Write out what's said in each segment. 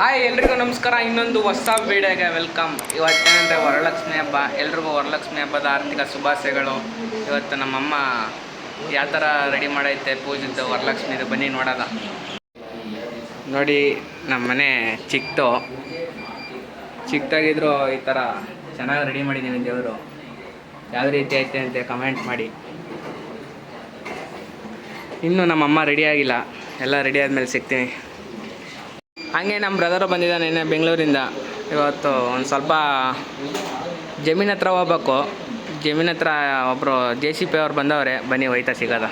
Hi, ಎಲ್ರಿಗೂ ನಮಸ್ಕಾರ. ಇನ್ನೊಂದು ಹೊಸ ವೀಡಿಯೋಗೆ ವೆಲ್ಕಮ್. ಇವತ್ತೇನಂದರೆ ವರಲಕ್ಷ್ಮಿ ಹಬ್ಬ. ಎಲ್ರಿಗೂ ವರಲಕ್ಷ್ಮಿ ಹಬ್ಬದ ಆರ್ಥಿಕ ಶುಭಾಶಯಗಳು. ಇವತ್ತು ನಮ್ಮಮ್ಮ ಯಾವ ಥರ ರೆಡಿ ಮಾಡೈತೆ ಪೂಜಿದ್ದು ವರಲಕ್ಷ್ಮಿದು ಬನ್ನಿ ನೋಡೋದ ನೋಡಿ ನಮ್ಮ ಮನೆ ಚಿಕ್ಕದು ಚಿಕ್ಕದಾಗಿದ್ರು ಈ ಥರ ಚೆನ್ನಾಗಿ ರೆಡಿ ಮಾಡಿದ್ದೀನಿ ದೇವರು. ಯಾವ ರೀತಿ ಐತೆ ಅಂತ ಕಮೆಂಟ್ ಮಾಡಿ. ಇನ್ನೂ ನಮ್ಮಮ್ಮ ರೆಡಿ ಆಗಿಲ್ಲ. ಎಲ್ಲ ರೆಡಿ ಆದಮೇಲೆ ಸಿಗ್ತೀನಿ. ಹಂಗೆ ನಮ್ಮ ಬ್ರದರು ಬಂದಿದ್ದಾನೆ ನಿನ್ನೆ ಬೆಂಗಳೂರಿಂದ. ಇವತ್ತು ಒಂದು ಸ್ವಲ್ಪ ಜಮೀನ್ ಹತ್ರ ಹೋಗ್ಬೇಕು. ಜಮೀನ್ ಹತ್ರ ಒಬ್ಬರು ಜೆ ಸಿ ಪಿ ಅವ್ರು ಬಂದವ್ರೆ, ಬನ್ನಿ ಹೋಯ್ತಾ ಸಿಗೋದ.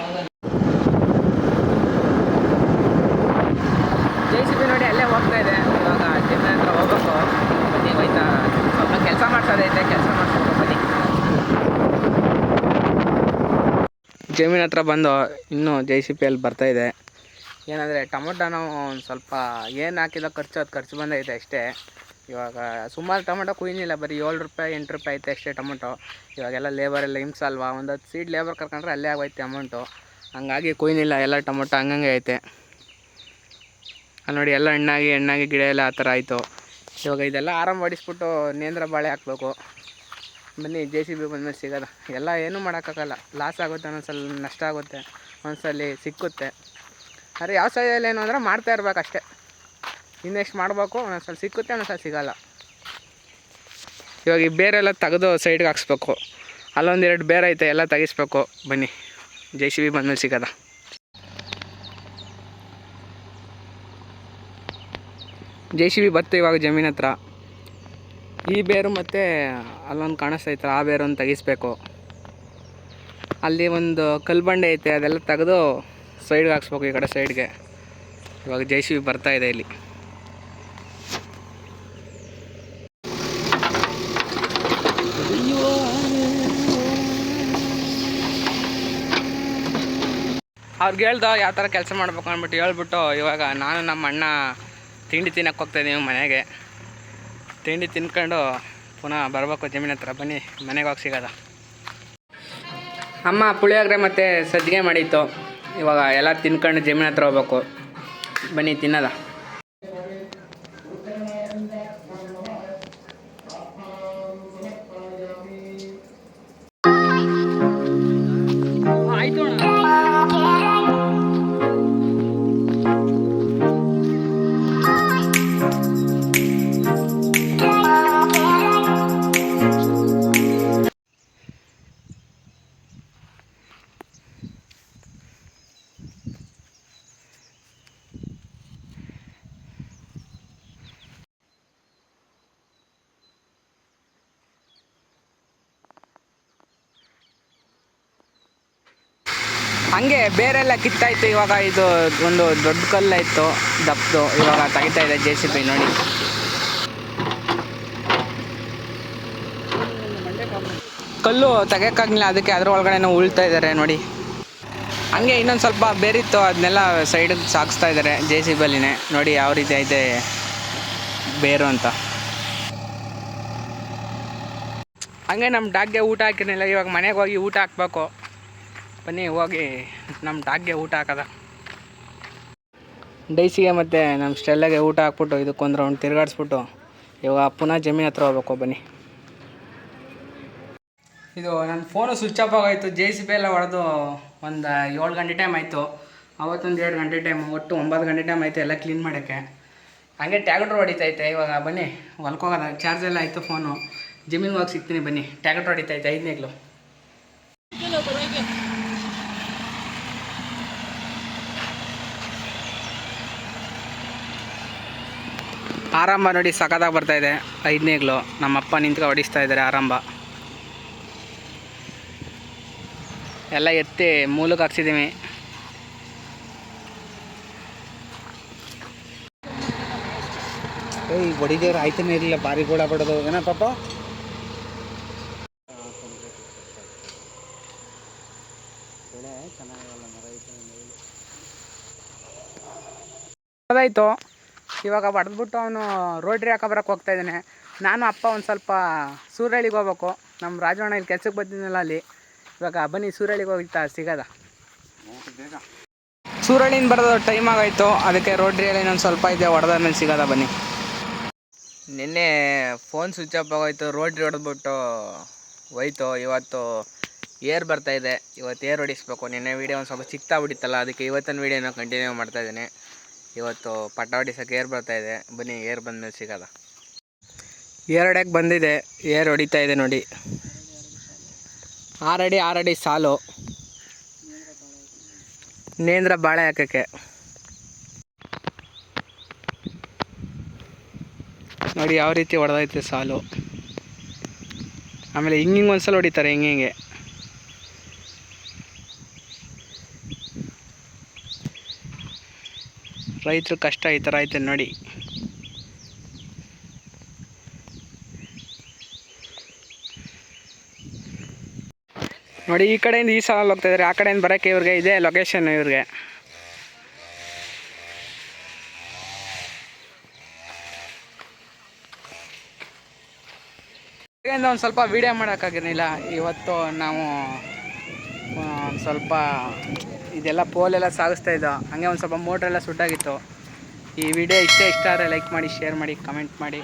ಜೆ ಸಿ ಪಿ ನೋಡಿ ಅಲ್ಲೇ ಹೋಗ್ತಾ ಇದೆ. ಇವಾಗ ಜಮೀನ್ ಹತ್ರ ಹೋಗ್ಬೇಕು. ಬನ್ನಿ ಹೋಯ್ತಾ. ಸ್ವಲ್ಪ ಕೆಲಸ ಇದೆ ಕೆಲಸ ಮಾಡಿಸ್ಬೇಕು ಬನ್ನಿ. ಜಮೀನ್ ಹತ್ರ ಬಂದು ಇನ್ನೂ ಜೆ ಸಿ ಪಿ ಅಲ್ಲಿ ಬರ್ತಾಯಿದೆ ಏನಂದರೆ ಟೊಮೊಟೊನೂ ಒಂದು ಸ್ವಲ್ಪ ಏನು ಹಾಕಿದ ಖರ್ಚು ಅದು ಖರ್ಚು ಬಂದೈತೆ ಅಷ್ಟೇ. ಇವಾಗ ಸುಮಾರು ಟೊಮೊಟೊ ಕುಯ್ನಿಲ್ಲ ಬರೀ ಏಳು ರೂಪಾಯಿ, ಎಂಟು ರೂಪಾಯಿ ಐತೆ ಅಷ್ಟೇ ಟೊಮೊಟೊ. ಇವಾಗೆಲ್ಲ ಲೇಬರ್ ಎಲ್ಲ ಹಿಂಸೆ ಅಲ್ವಾ? ಒಂದು ಹತ್ತು ಸೀಟ್ ಲೇಬರ್ ಕರ್ಕೊಂಡ್ರೆ ಅಲ್ಲೇ ಆಗೋಯ್ತೆ ಅಮೌಂಟು ಹಂಗಾಗಿ ಕುಯ್ನಿಲ್ಲ ಎಲ್ಲ ಟೊಮೊಟೊ ಹಂಗಂಗೆ ಐತೆ. ಅಲ್ಲಿ ನೋಡಿ ಎಲ್ಲ ಹಣ್ಣಾಗಿ ಹಣ್ಣಾಗಿ ಗಿಡ ಎಲ್ಲ ಆ ಥರ ಆಯಿತು. ಇವಾಗ ಇದೆಲ್ಲ ಆರಾಮ ಹೊಡಿಸ್ಬಿಟ್ಟು ನೇಂದ್ರ ಬಾಳೆ ಹಾಕ್ಬೇಕು. ಬನ್ನಿ ಜೆ ಸಿ ಬಿ ಬಂದಮೇಲೆ ಸಿಗೋಲ್ಲ ಎಲ್ಲ ಏನೂ ಮಾಡೋಕ್ಕಾಗಲ್ಲ. ಲಾಸ್ ಆಗುತ್ತೆ, ಒಂದೊಂದ್ಸಲ ನಷ್ಟ ಆಗುತ್ತೆ. ಒಂದ್ಸಲಿ ಸಿಕ್ಕುತ್ತೆ. ಆದರೆ ಯಾವ ಸೈಜಲ್ಲಿ ಏನು ಅಂದರೆ ಮಾಡ್ತಾ ಇರ್ಬೇಕು ಅಷ್ಟೇ. ಇನ್ನೆಷ್ಟು ಮಾಡಬೇಕು ಒಂದೊಂದ್ಸಲ ಸಿಕ್ಕುತ್ತೆ ಒಂದೊಂದ್ಸಲ ಸಿಗಲ್ಲ. ಇವಾಗ ಈ ಬೇರೆಲ್ಲ ತೆಗೆದು ಸೈಡ್ಗೆ ಹಾಕ್ಸ್ಬೇಕು. ಅಲ್ಲೊಂದೆರಡು ಬೇರೆ ಐತೆ, ಎಲ್ಲ ತೆಗಿಸ್ಬೇಕು. ಬನ್ನಿ, ಜೆ ಸಿ ಬಿ ಬಂದಮೇಲೆ ಸಿಗೋದ. ಜೆ ಸಿ ಬಿ ಬತ್ತು ಇವಾಗ ಜಮೀನ್ ಹತ್ರ. ಈ ಬೇರು ಮತ್ತು ಅಲ್ಲೊಂದು ಕಾಣಿಸ್ತೈತಲ್ಲ ಆ ಬೇರೊಂದು ತೆಗಿಸ್ಬೇಕು. ಅಲ್ಲಿ ಒಂದು ಕಲ್ಬಂಡೆ ಬಂಡೆ ಐತೆ, ಅದೆಲ್ಲ ತೆಗೆದು ಸೈಡ್ಗೆ ಹಾಕ್ಸ್ಬೇಕು ಈ ಕಡೆ ಸೈಡ್ಗೆ. ಇವಾಗ ಜೆ ಸಿ ಬಿ ಬರ್ತಾ ಇದೆ ಇಲ್ಲಿ. ಅವ್ರಿಗೆ ಹೇಳ್ದ ಯಾವ ಥರ ಕೆಲಸ ಮಾಡ್ಬೇಕು ಅಂದ್ಬಿಟ್ಟು ಹೇಳ್ಬಿಟ್ಟು ಇವಾಗ ನಾನು ನಮ್ಮ ಅಣ್ಣ ತಿಂಡಿ ತಿನ್ನಕ್ಕೆ ಹೋಗ್ತಾಯಿದ್ದೀವಿ ಮನೆಗೆ. ತಿಂಡಿ ತಿನ್ಕೊಂಡು ಪುನಃ ಬರಬೇಕು ಜಮೀನ್ ಹತ್ರ. ಬನ್ನಿ, ಮನೆಗೆ ಹೋಗಿ ಸಿಗೋದ. ಅಮ್ಮ, ಪುಳಿಯೋಗರೆ ಮತ್ತು ಸಜ್ಜಿಗೆ ಮಾಡಿತ್ತು. ಇವಾಗ ಎಲ್ಲ ತಿನ್ಕೊಂಡು ಜಮೀನ್ ಹತ್ರ ಹೋಗ್ಬೇಕು. ಬನ್ನಿ ತಿನ್ನೋದ? ಹಂಗೆ ಬೇರೆಲ್ಲ ಕಿತ್ತಾಯ್ತು, ಇವಾಗ ಇದು ಒಂದು ದೊಡ್ಡ ಕಲ್ಲು ಇತ್ತು ದಪ್ಪದು ಇವಾಗ ತೆಗಿತಾ ಇದೆ ಜೆ ಸಿ ಬಿ ನೋಡಿ. ಕಲ್ಲು ತೆಗಿಯೋಕ್ಕಾಗಲಿಲ್ಲ, ಅದಕ್ಕೆ ಅದ್ರ ಒಳಗಡೆ ಉಳ್ತಾ ಇದ್ದಾರೆ ನೋಡಿ. ಹಂಗೆ ಇನ್ನೊಂದು ಸ್ವಲ್ಪ ಬೇರಿತ್ತು, ಅದನ್ನೆಲ್ಲ ಸೈಡಿಗೆ ಸಾಗಿಸ್ತಾ ಇದ್ದಾರೆ ಜೆ ಸಿ ಬಲಿನೇ ನೋಡಿ ಯಾವ ರೀತಿ ಐತೆ ಬೇರು ಅಂತ. ಹಂಗೆ ನಮ್ಮ ಡಾಗ್ಗೆ ಊಟ ಹಾಕಿರಲಿಲ್ಲ ಇವಾಗ ಮನೆಗೆ ಹೋಗಿ ಊಟ ಹಾಕ್ಬೇಕು. ಬನ್ನಿ, ಹೋಗಿ. ನಮ್ಮ ಡಾಗ್ಗೆ ಊಟ ಹಾಕದ. ಡೈಸಿಗೆ ಮತ್ತು ನಮ್ಮ ಸ್ಟೆಲ್ಲಾಗೆ ಊಟ ಹಾಕ್ಬಿಟ್ಟು ಇದಕ್ಕೊಂದು ರೌಂಡ್ ತಿರುಗಾಡಿಸ್ಬಿಟ್ಟು ಇವಾಗ ಪುನಃ ಜಮೀನ್ ಹತ್ರ ಹೋಗ್ಬೇಕು, ಬನ್ನಿ. ಇದು ನನ್ನ ಫೋನು ಸ್ವಿಚ್ ಆಫ್ ಆಗೋಯ್ತು ಜೆ ಸಿ ಪಿ ಎಲ್ಲ ಹೊಡೆದು ಒಂದು ಏಳು ಗಂಟೆ ಟೈಮ್ ಆಯಿತು. ಅವತ್ತೊಂದು ಎರಡು ಗಂಟೆ ಟೈಮ್ ಒಟ್ಟು ಒಂಬತ್ತು ಗಂಟೆ ಟೈಮ್ ಆಯಿತು ಎಲ್ಲ ಕ್ಲೀನ್ ಮಾಡೋಕ್ಕೆ. ಹಾಗೆ ಟ್ಯಾಕ್ಟ್ರ್ ಹೊಡಿತೈತೆ, ಇವಾಗ ಬನ್ನಿ ಹೊಲ್ಕೋಗೋದ ಚಾರ್ಜ್ ಎಲ್ಲ ಆಯಿತು ಫೋನು ಜಮೀನ್ಗೆ ಹೋಗಿ ಸಿಗ್ತೀನಿ, ಬನ್ನಿ. ಟ್ಯಾಕ್ಟ್ರ್ ಹೊಡಿತೈತೆ, ಐದನೇಗ್ಲು. ಆರಂಭ ನೋಡಿ ಸಖತ್ತಾಗಿ ಬರ್ತಾ ಇದೆ. ಐದನೇಗ್ಲು ನಮ್ಮಪ್ಪ ನಿಂತ್ಕೊ ಹೊಡಿಸ್ತಾ ಇದ್ದಾರೆ ಆರಂಭ. ಎಲ್ಲ ಎತ್ತಿ ಮೂಲಕ್ಕೆ ಹಾಕ್ಸಿದ್ದೀವಿ ಏಯ್, ಹೊಡಿದೇವ್ರು, ಆಯ್ತಾನೆ, ಇರಲಿಲ್ಲ. ಭಾರಿ ಗೋಡ ಬಿಡೋದು ಏನ ಪಾಪ? ಅದಾಯಿತು. ಇವಾಗ ಹೊಡೆದ್ಬಿಟ್ಟು ಅವನು ರೋಡ್ರಿ ಹಾಕೋ ಬರೋಕೆ ಹೋಗ್ತಾ ಇದ್ದಾನೆ. ನಾನು ಅಪ್ಪ ಒಂದು ಸ್ವಲ್ಪ ಸೂರಳಿಗೆ ಹೋಗ್ಬೇಕು. ನಮ್ಮ ರಾಜವಣ್ಣ ಇಲ್ಲಿ ಕೆಲ್ಸಕ್ಕೆ ಬಂದಿದ್ನಲ್ಲ ಅಲ್ಲಿ. ಇವಾಗ ಬನ್ನಿ ಸೂರಳಿಗೆ ಹೋಗ್ತಾ ಸಿಗದ. ಸೂರಳಿನ ಬರೋದು ಟೈಮ್ ಆಗೋಯ್ತು. ಅದಕ್ಕೆ ರೋಡ್ರಿಯಲ್ಲಿ ಇನ್ನೊಂದು ಸ್ವಲ್ಪ ಇದೆ ಹೊಡೆದಾದ್ಮೇಲೆ ಸಿಗೋದ ಬನ್ನಿ. ನಿನ್ನೆ ಫೋನ್ ಸ್ವಿಚ್ ಆಫ್ ಆಗೋಯ್ತು, ರೋಡ್ರಿ ಹೊಡೆದ್ಬಿಟ್ಟು ಹೋಯ್ತು. ಇವತ್ತು ಏರ್ ಬರ್ತಾ ಇದೆ. ಇವತ್ತು ಏರ್ ಹೊಡಿಸ್ಬೇಕು. ನಿನ್ನೆ ವೀಡಿಯೋ ಒಂದು ಸ್ವಲ್ಪ ಚಿಕ್ತಾ ಬಿಡಿತ್ತಲ್ಲ ಅದಕ್ಕೆ ಇವತ್ತಿನ ವೀಡಿಯೋನ ಕಂಟಿನ್ಯೂ ಮಾಡ್ತಾ ಇದ್ದೀನಿ. ಇವತ್ತು ಪಟ್ಟ ಹೊಡಿಸೋಕೆ ಏರ್ ಬರ್ತಾ ಇದೆ. ಬನ್ನಿ, ಏರ್ ಬಂದ ಮೇಲೆ ಸಿಗಲ್ಲ ಏರ್ ಹೊಡ್ಯಕ್ಕೆ ಬಂದಿದೆ. ಏರ್ ಹೊಡಿತಾ ಇದೆ ನೋಡಿ. ಆರಡಿ ಆರಡಿ ಸಾಲು. ನೇಂದ್ರ ಬಾಳೆ ಹಾಕೋಕ್ಕೆ. ನೋಡಿ, ಯಾವ ರೀತಿ ಹೊಡೆದೈತೆ ಸಾಲು. ಆಮೇಲೆ ಹಿಂಗೆ ಹಿಂಗೆ ಒಂದ್ಸಲ ಹೊಡಿತಾರೆ ಹಿಂಗೆ. ರೈತರು ಕಷ್ಟ ಈ ಥರ ಐತೆ ನೋಡಿ. ನೋಡಿ, ಈ ಕಡೆಯಿಂದ ಈ ಸಾಲಲ್ಲಿ ಹೋಗ್ತಾ ಇದ್ದಾರೆ. ಆ ಕಡೆಯಿಂದ ಬರೋಕ್ಕೆ ಇವ್ರಿಗೆ ಇದೆ ಲೊಕೇಶನ್ ಇವ್ರಿಗೆ. ಒಂದು ಸ್ವಲ್ಪ ವೀಡಿಯೋ ಮಾಡೋಕ್ಕಾಗಿರಲಿಲ್ಲ. ಇವತ್ತು ನಾವು ಒಂದು ಸ್ವಲ್ಪ ಇದೆಲ್ಲ ಪೋಲೆಲ್ಲ ಸಾಗಿಸ್ತಾ ಇದ್ದೋ. ಹಂಗೆ ಒಂದು ಸ್ವಲ್ಪ ಮೋಟ್ರೆಲ್ಲ ಸುಟ್ಟಾಗಿತ್ತು. ಈ ವಿಡಿಯೋ ಇಷ್ಟ ಇಷ್ಟ ಆದರೆ ಲೈಕ್ ಮಾಡಿ ಶೇರ್ ಮಾಡಿ ಕಮೆಂಟ್ ಮಾಡಿ.